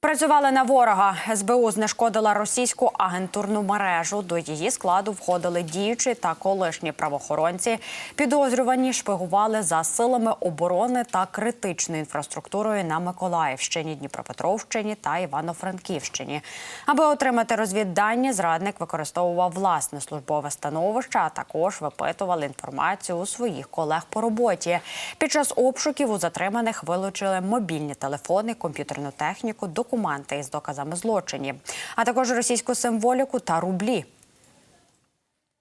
Працювали на ворога. СБУ знешкодила російську агентурну мережу. До її складу входили діючі та колишні правоохоронці. Підозрювані шпигували за силами оборони та критичною інфраструктурою на Миколаївщині, Дніпропетровщині та Івано-Франківщині. Аби отримати розвіддані, зрадник використовував власне службове становище, а також випитували інформацію у своїх колег по роботі. Під час обшуків у затриманих вилучили мобільні телефони, комп'ютерну техніку, документи із доказами злочинів, а також російську символіку та рублі.